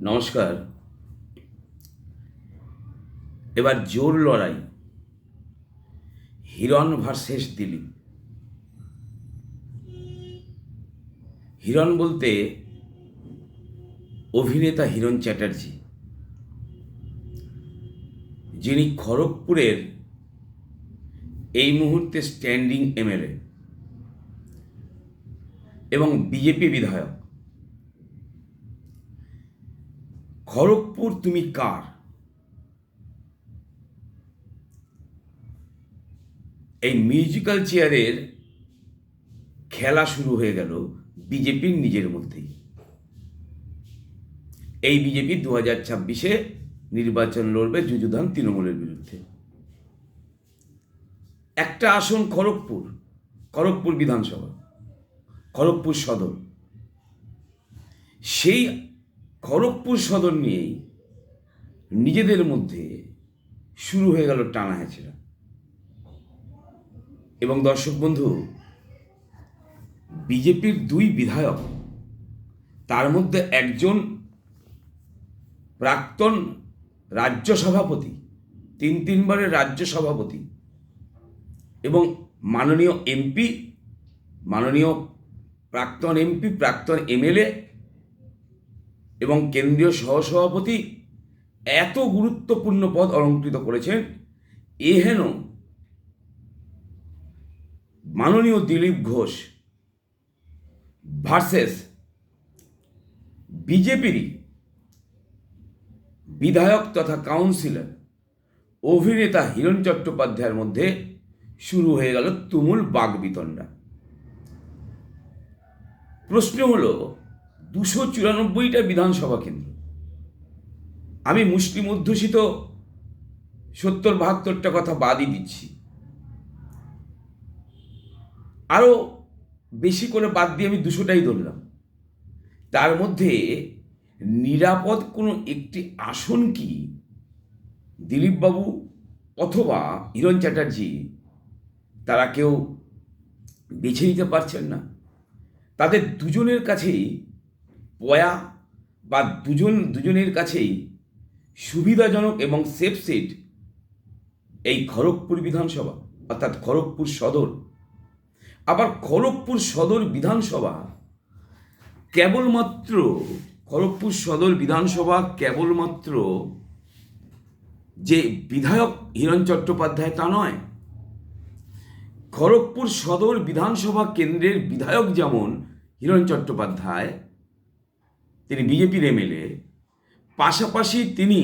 নমস্কার। এবার জোর লড়াই। হিরণ ভার্সেস দিলীপ। হিরণ বলতে অভিনেতা হিরণ চ্যাটার্জি, যিনি খড়গপুরের এই মুহূর্তে স্ট্যান্ডিং এমএলএ এবং বিজেপি বিধায়ক। খড়গপুর তুমি কার? এই মিউজিক্যাল চেয়ারের খেলা শুরু হয়ে গেল বিজেপির নিজের মধ্যেই। এই বিজেপি দু হাজার ছাব্বিশে নির্বাচন লড়বে যুযুধান তৃণমূলের বিরুদ্ধে। একটা আসন খড়গপুর খড়গপুর বিধানসভা, খড়গপুর সদর। সেই খড়গপুর সদর নিয়েই নিজেদের মধ্যে শুরু হয়ে গেল টানা হেঁচড়া। এবং দর্শক বন্ধু, বিজেপির দুই বিধায়ক, তার মধ্যে একজন প্রাক্তন রাজ্য সভাপতি, তিন তিনবারের রাজ্য সভাপতি এবং মাননীয় এমপি, মাননীয় প্রাক্তন এমপি, প্রাক্তন এমএলএ এবং কেন্দ্রীয় সহসভাপতি এত গুরুত্বপূর্ণ পদ অলঙ্কৃত করেছেন এহেন মাননীয় দিলীপ ঘোষ ভার্সেস বিজেপিরই বিধায়ক তথা কাউন্সিলর অভিনেতা হিরণ চট্টোপাধ্যায়ের মধ্যে শুরু হয়ে গেল তুমুল বাগবিতণ্ডা। প্রশ্ন হলো দুশো চুরানব্বইটা বিধানসভা কেন্দ্র। আমি মুসলিম অধ্যুষিত সত্তর বাহাত্তরটা কথা বাদই দিচ্ছি। আরও বেশি করে বাদ দিয়ে আমি দুশোটাই ধরলাম। তার মধ্যে নিরাপদ কোনো একটি আসন কি? দিলীপবাবু অথবা হিরণ চ্যাটার্জি, তারা কেউ বেছে নিতে পারছেন না। তাদের দুজনের কাছেই পয়া বা দুজন, দুজনের কাছেই সুবিধাজনক এবং সেফ সিট এই খড়গপুর বিধানসভা, অর্থাৎ খড়গপুর সদর। আবার খড়গপুর সদর বিধানসভা কেবলমাত্র, খড়গপুর সদর বিধানসভা কেবলমাত্র যে বিধায়ক হিরণ চট্টোপাধ্যায় তা নয়। খড়গপুর সদর বিধানসভা কেন্দ্রের বিধায়ক যেমন হিরণ চট্টোপাধ্যায় তিনি বিজেপির এমএলএ, পাশাপাশি তিনি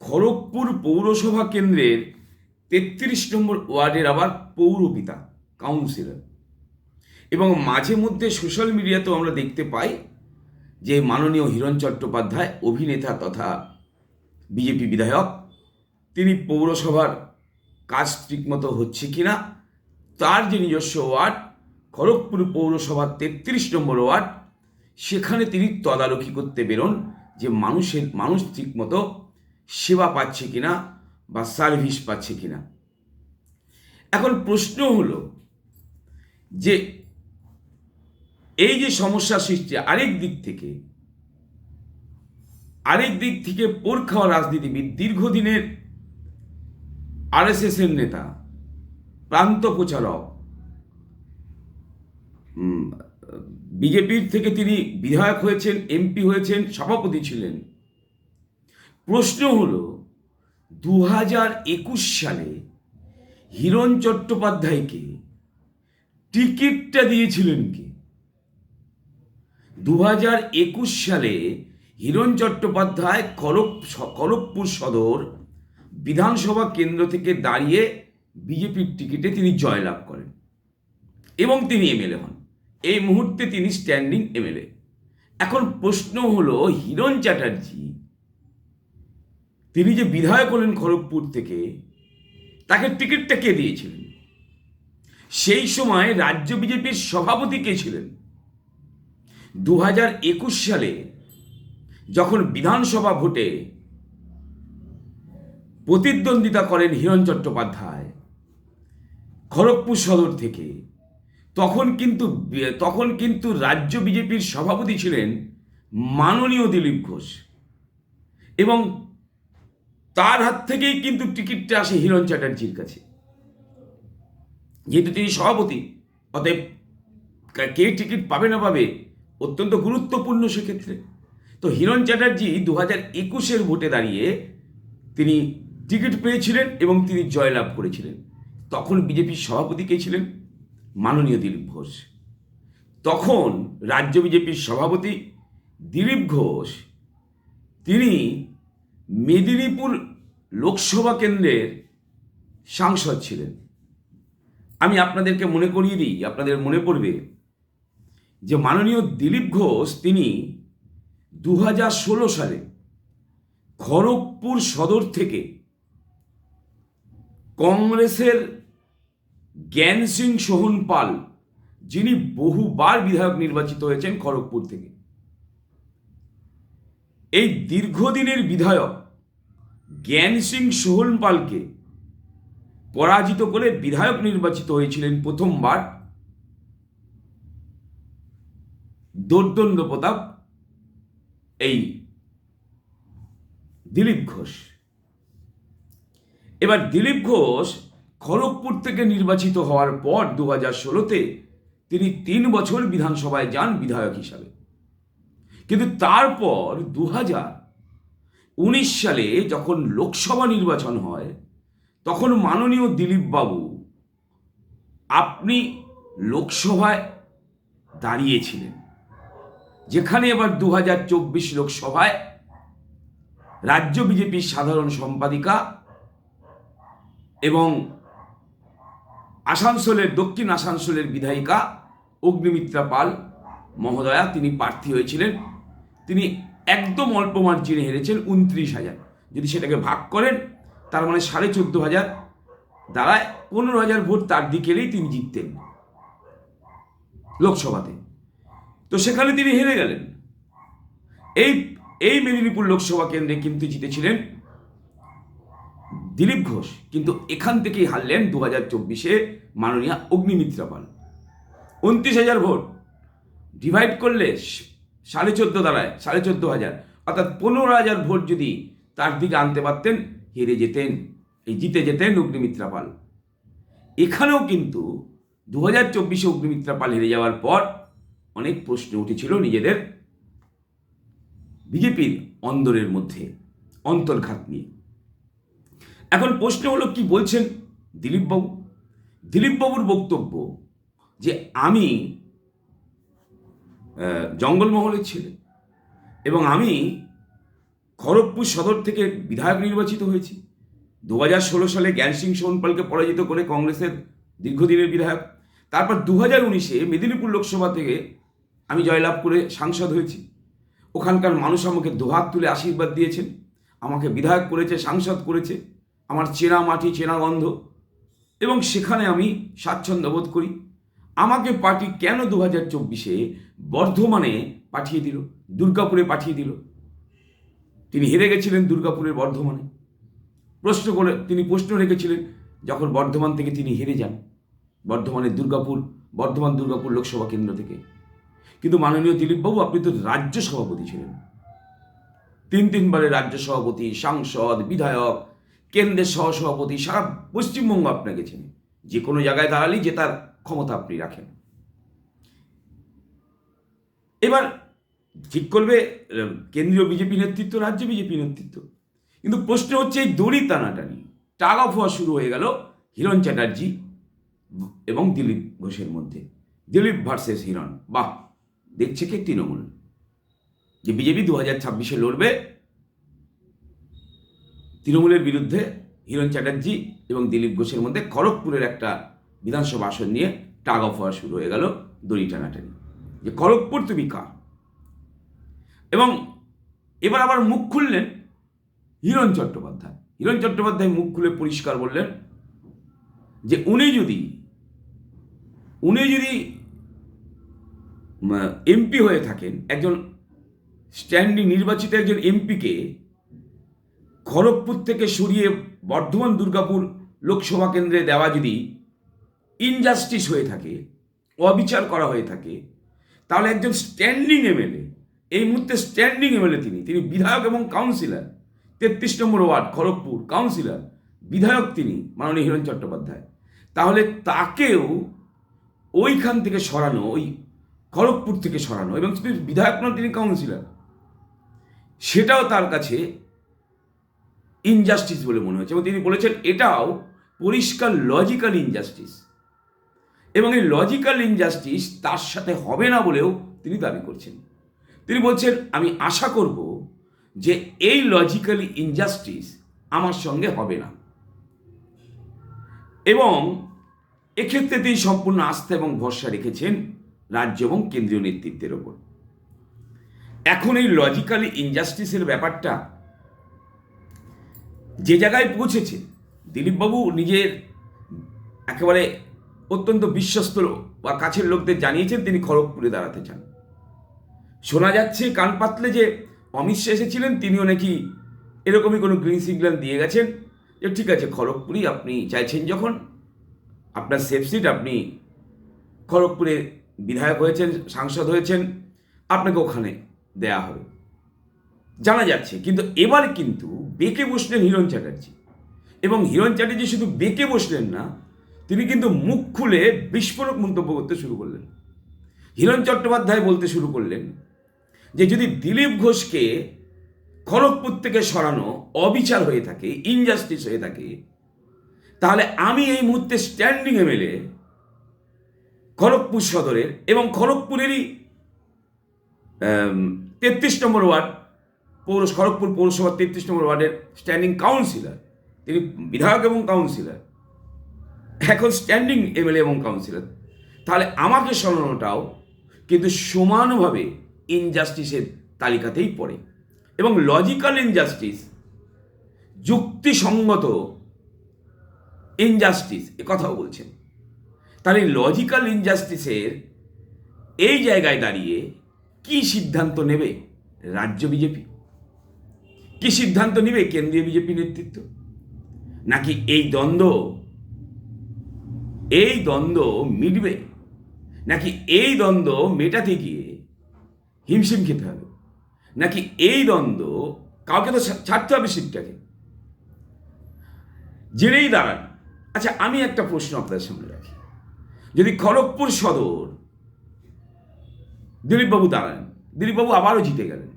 খড়গপুর পৌরসভা কেন্দ্রের তেত্রিশ নম্বর ওয়ার্ডের আবার পৌরপিতা, কাউন্সিলর। এবং মাঝে মধ্যে সোশ্যাল মিডিয়াতেও আমরা দেখতে পাই যে মাননীয় হিরণ চট্টোপাধ্যায়, অভিনেতা তথা বিজেপি বিধায়ক, তিনি পৌরসভার কাজ ঠিকমতো হচ্ছে কি না তার যে নিজস্ব ওয়ার্ড, খড়গপুর পৌরসভার তেত্রিশ নম্বর ওয়ার্ড সেখানে তিনি তদারকি করতে বেরোন যে মানুষের, মানুষ ঠিকমতো সেবা পাচ্ছে কিনা বা সার্ভিস পাচ্ছে কিনা। এখন প্রশ্ন হলো যে এই যে সমস্যা সৃষ্টি, আরেক দিক থেকে, আরেক দিক থেকে পোর খাওয়া রাজনীতিবিদ দীর্ঘদিনের আরএসএস এর নেতা, প্রান্ত প্রচারক বিজেপির থেকে তিনি বিধায়ক হয়েছেন, এমপি হয়েছেন, সভাপতি ছিলেন। প্রশ্ন হল দু হাজার একুশ সালে হিরণ চট্টোপাধ্যায়কে টিকিটটা দিয়েছিলেন কি? দু হাজার একুশ সালে হিরণ চট্টোপাধ্যায় খড়গ, খড়গপুর সদর বিধানসভা কেন্দ্র থেকে দাঁড়িয়ে বিজেপির টিকিটে তিনি জয়লাভ করেন এবং তিনি এমএলএ হন। এই মুহূর্তে তিনি স্ট্যান্ডিং এমএলএ এখন প্রশ্ন হলো হিরণ চ্যাটার্জি, তিনি যে বিধায়ক হলেন খড়গপুর থেকে, তাকে টিকিটটা কে দিয়েছিলেন? সেই সময় রাজ্য বিজেপির সভাপতি কে ছিলেন? দু একুশ সালে যখন বিধানসভা ভোটে প্রতিদ্বন্দ্বিতা করেন হিরণ চট্টোপাধ্যায়, খড়গপুর সদর থেকে তখন কিন্তু তখন কিন্তু রাজ্য বিজেপির সভাপতি ছিলেন মাননীয় দিলীপ ঘোষ। এবং তার হাত থেকেই কিন্তু টিকিটটা আসে হিরণ চ্যাটার্জির কাছে। যেহেতু তিনি সভাপতি, অতএব কে টিকিট পাবে না পাবে অত্যন্ত গুরুত্বপূর্ণ সেক্ষেত্রে। তো হিরণ চ্যাটার্জি দু হাজার একুশের ভোটে দাঁড়িয়ে তিনি টিকিট পেয়েছিলেন এবং তিনি জয়লাভ করেছিলেন। তখন বিজেপির সভাপতি কে ছিলেন? মাননীয় দিলীপ ঘোষ। তখন রাজ্য বিজেপির সভাপতি দিলীপ ঘোষ, তিনি মেদিনীপুর লোকসভা কেন্দ্রের সাংসদ ছিলেন। আমি আপনাদেরকে মনে করিয়ে দিই, আপনাদের মনে পড়বে যে মাননীয় দিলীপ ঘোষ তিনি দু সালে খড়গপুর সদর থেকে কংগ্রেসের জ্ঞান সিং সোহন পাল, যিনি বহুবার বিধায়ক নির্বাচিত হয়েছেন খড়গপুর থেকে। এই দীর্ঘদিনের বিধায়ক জ্ঞান সিং সোহন পালকে পরাজিত করে বিধায়ক নির্বাচিত হয়েছিলেন প্রথমবার দোর্দণ্ড প্রতাপ, এই দিলীপ ঘোষ। এবার দিলীপ ঘোষ খড়গপুর থেকে নির্বাচিত হওয়ার পর দু হাজার ষোলোতে তিনি তিন বছর বিধানসভায় যান বিধায়ক হিসাবে। কিন্তু তারপর দু হাজার উনিশ সালে যখন লোকসভা নির্বাচন হয়, তখন মাননীয় দিলীপ বাবু আপনি লোকসভায় দাঁড়িয়েছিলেন, যেখানে এবার দু হাজার চব্বিশ লোকসভায় রাজ্য বিজেপির সাধারণ সম্পাদিকা এবং আসানসোলের, দক্ষিণ আসানসোলের বিধায়িকা অগ্নিমিত্রা পাল মহোদয়া, তিনি প্রার্থী হয়েছিলেন। তিনি একদম অল্প মার্জিনে হেরেছেন, উনত্রিশ হাজার। যদি সেটাকে ভাগ করেন, তার মানে সাড়ে চোদ্দ হাজার দাঁড়ায় পনেরো হাজার ভোট তার দিকেরই তিনি জিততেন লোকসভাতে। তো সেখানে তিনি হেরে গেলেন। এই এই মেদিনীপুর লোকসভা কেন্দ্রে কিন্তু জিতেছিলেন দিলীপ ঘোষ, কিন্তু এখান থেকেই হারলেন দু হাজার চব্বিশে মাননীয় অগ্নিমিত্রা পাল। উনত্রিশ হাজার ভোট। ডিভাইড করলে সাড়ে চোদ্দ দাঁড়ায়, সাড়ে চোদ্দ হাজার। অর্থাৎ পনেরো হাজার ভোট যদি তার দিকে আনতে পারতেন, হেরে যেতেন, এই জিতে যেতেন অগ্নিমিত্রা পাল। এখানেও কিন্তু দু হাজার চব্বিশে অগ্নিমিত্রা পাল হেরে যাওয়ার পর অনেক প্রশ্ন উঠেছিল নিজেদের বিজেপির অন্দরের মধ্যে, অন্তর্ঘাত নিয়ে। এখন প্রশ্ন হলো, কি বলছেন দিলীপবাবু? দিলীপবাবুর বক্তব্য যে আমি জঙ্গলমহলের ছেলে এবং আমি খড়গপুর সদর থেকে বিধায়ক নির্বাচিত হয়েছি। দু হাজার ষোলো সালে জ্ঞান সিং সোনপালকে পরাজিত করে কংগ্রেসের দীর্ঘদিনের বিধায়ক। তারপর দু হাজার উনিশে মেদিনীপুর লোকসভা থেকে আমি জয়লাভ করে সাংসদ হয়েছি। ওখানকার মানুষ আমাকে দুহাত তুলে আশীর্বাদ দিয়েছেন। আমাকে বিধায়ক করেছে, সাংসদ করেছে। আমার চেনা মাটি, চেনা গন্ধ, এবং সেখানে আমি স্বাচ্ছন্দ্য বোধ করি। আমাকে পার্টি কেন দু হাজার চব্বিশে বর্ধমানে পাঠিয়ে দিল, দুর্গাপুরে পাঠিয়ে দিল? তিনি হেরে গেছিলেন দুর্গাপুরের বর্ধমানে। প্রশ্ন করে, তিনি প্রশ্ন রেখেছিলেন যখন বর্ধমান থেকে তিনি হেরে যান, বর্ধমানের দুর্গাপুর, বর্ধমান দুর্গাপুর লোকসভা কেন্দ্র থেকে। কিন্তু মাননীয় দিলীপবাবু, আপনি তো রাজ্য সভাপতি ছিলেন। তিন তিনবারের রাজ্য সভাপতি, সাংসদ, বিধায়ক কেন্দ্রের সহসভাপতি সারা পশ্চিমবঙ্গ আপনাকে চেনে। যে কোনো জায়গায় দাঁড়ালেই জেতার ক্ষমতা আপনি রাখেন। এবার ঠিক করবে কেন্দ্রীয় বিজেপি নেতৃত্ব, রাজ্য বিজেপি নেতৃত্ব। কিন্তু প্রশ্ন হচ্ছে এই দড়ি টানাটানি টাগ অফ হওয়া শুরু হয়ে গেল হিরণ চ্যাটার্জি এবং দিলীপ ঘোষের মধ্যে। দিলীপ ভার্সেস হিরণ। বাহ, দেখছে কে তৃণমূল যে বিজেপি দু হাজার ছাব্বিশে লড়বে তৃণমূলের বিরুদ্ধে হিরণ চ্যাটার্জি এবং দিলীপ ঘোষের মধ্যে খড়গপুরের একটা বিধানসভা আসন নিয়ে টাগ অফ হওয়া শুরু হয়ে গেল দড়ি টানাটানি। যে খড়গপুর তুমি কার? এবং এবার আবার মুখ খুললেন হিরণ চট্টোপাধ্যায়। হিরণ চট্টোপাধ্যায় মুখ খুলে পরিষ্কার বললেন যে উনি যদি উনি যদি এমপি হয়ে থাকেন, একজন স্ট্যান্ডিং নির্বাচিত একজন এমপিকে খড়গপুর থেকে সরিয়ে বর্ধমান, দুর্গাপুর লোকসভা কেন্দ্রে দেওয়া যদি ইনজাস্টিস হয়ে থাকে, অবিচার করা হয়ে থাকে, তাহলে একজন স্ট্যান্ডিং এমএলএ এই মুহূর্তে স্ট্যান্ডিং এমএলএ তিনি। তিনি বিধায়ক এবং কাউন্সিলর তেত্রিশ নম্বর ওয়ার্ড, খড়গপুর কাউন্সিলর বিধায়ক তিনি, মাননীয় হিরণ চট্টোপাধ্যায়। তাহলে তাকেও ওইখান থেকে সরানো, ওই খড়গপুর থেকে সরানো, এবং বিধায়ক নন, তিনি কাউন্সিলর সেটাও তার কাছে ইনজাস্টিস বলে মনে হচ্ছে এবং তিনি বলেছেন, এটাও পরিষ্কার লজিক্যাল ইনজাস্টিস এবং এই লজিক্যাল ইনজাস্টিস তার সাথে হবে না বলেও তিনি দাবি করছেন। তিনি বলছেন, আমি আশা করব যে এই লজিক্যালি ইনজাস্টিস আমার সঙ্গে হবে না। এবং এক্ষেত্রে তিনি সম্পূর্ণ আস্থা এবং ভরসা রেখেছেন রাজ্য এবং কেন্দ্রীয় নেতৃত্বের ওপর। এখন এই লজিক্যালি ইনজাস্টিসের ব্যাপারটা যে জায়গায় পৌঁছেছে, দিলীপবাবু নিজের একেবারে অত্যন্ত বিশ্বস্ত বা কাছের লোকদের জানিয়েছেন তিনি খড়গপুরে দাঁড়াতে চান। শোনা যাচ্ছে কান পাতলে যে অমিত শাহ এসেছিলেন, তিনিও নাকি এরকমই কোনো গ্রিন সিগন্যাল দিয়ে গেছেন যে, ঠিক আছে, খড়গপুরই আপনি চাইছেন যখন, আপনার সেফ সিট আপনি খড়গপুরে বিধায়ক হয়েছেন, সাংসদ হয়েছেন, আপনাকে ওখানে দেয়া হবে। জানা যাচ্ছে, কিন্তু এবার কিন্তু বেঁকে বসলেন হিরণ চ্যাটার্জি। এবং হিরণ চ্যাটার্জি শুধু বেঁকে বসলেন না, তিনি কিন্তু মুখ খুলে বিস্ফোরক মন্তব্য করতে শুরু করলেন। হিরণ চট্টোপাধ্যায় বলতে শুরু করলেন যে, যদি দিলীপ ঘোষকে খড়গপুর থেকে সরানো অবিচার হয়ে থাকে ইনজাস্টিস হয়ে থাকে, তাহলে আমি এই মুহূর্তে স্ট্যান্ডিং এমএলএ খড়গপুর সদরের এবং খড়গপুরেরই তেত্রিশ নম্বর ওয়ার্ড পৌর খড়গপুর পৌরসভার তেত্রিশ নম্বর ওয়ার্ডের স্ট্যান্ডিং কাউন্সিলর তিনি বিধায়ক এবং কাউন্সিলর এখন স্ট্যান্ডিং এমএলএ এবং কাউন্সিলর তাহলে আমাকে সরানোটাও কিন্তু সমানভাবে ইনজাস্টিসের তালিকাতেই পড়ে এবং লজিক্যাল ইনজাস্টিস যুক্তিসঙ্গত ইনজাস্টিস এ কথাও বলছেন। তাহলে লজিক্যাল ইনজাস্টিসের এই জায়গায় দাঁড়িয়ে কি সিদ্ধান্ত নেবে রাজ্য বিজেপি? কি সিদ্ধান্ত নেবে কেন্দ্রীয় বিজেপি নেতৃত্ব? নাকি এই দ্বন্দ্ব এই দ্বন্দ্ব মিটবে? নাকি এই দ্বন্দ্ব মেটাতে গিয়ে হিমশিম খেতে হবে? নাকি এই দ্বন্দ্ব কাউকে তো ছাড়তে হবে সিটটাকে? জেনেই দাঁড়ান। আচ্ছা আমি একটা প্রশ্ন আপনাদের সামনে রাখি। যদি খড়গপুর সদর দিলীপবাবু দাঁড়ান, দিলীপবাবু আবারও জিতে গেলেন,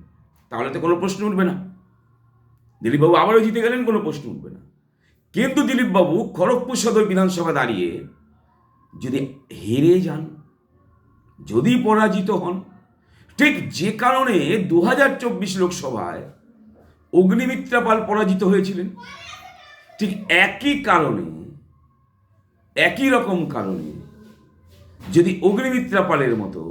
তাহলে তো কোনো প্রশ্ন উঠবে না। দিলীপবাবু আবারও জিতে গেলেন, কোনো প্রশ্ন উঠবে না। কিন্তু দিলীপবাবু খড়গপুর সদর বিধানসভা দাঁড়িয়ে যদি হেরে যান, যদি পরাজিত হন, ঠিক যে কারণে দু হাজার চব্বিশ লোকসভায় অগ্নিমিত্রা পাল পরাজিত হয়েছিলেন, ঠিক একই কারণে, একই রকম কারণে যদি অগ্নিমিত্রা পালের মতো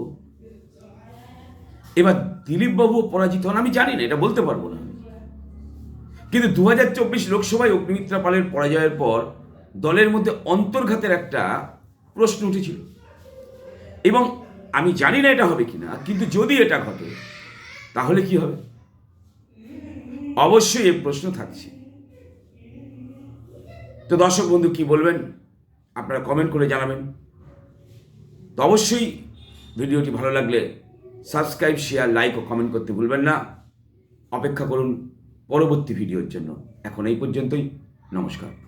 এবার দিলীপবাবু পরাজিত হন, আমি জানি না, এটা বলতে পারব না। কিন্তু দু হাজার চব্বিশ লোকসভায় অগ্নিমিত্রা পালের পরাজয়ের পর দলের মধ্যে অন্তর্ঘাতের একটা প্রশ্ন উঠেছিল। এবং আমি জানি না এটা হবে কিনা, কিন্তু যদি এটা ঘটে, তাহলে কি হবে? অবশ্যই এ প্রশ্ন থাকছে। তো দর্শক বন্ধু, কি বলবেন? আপনারা কমেন্ট করে জানাবেন। তো অবশ্যই ভিডিওটি ভালো লাগলে সাবস্ক্রাইব শেয়ার লাইক ও কমেন্ট করতে ভুলবেন না। অপেক্ষা করুন পরবর্তী ভিডিওর জন্য। এখন এই পর্যন্তই। নমস্কার।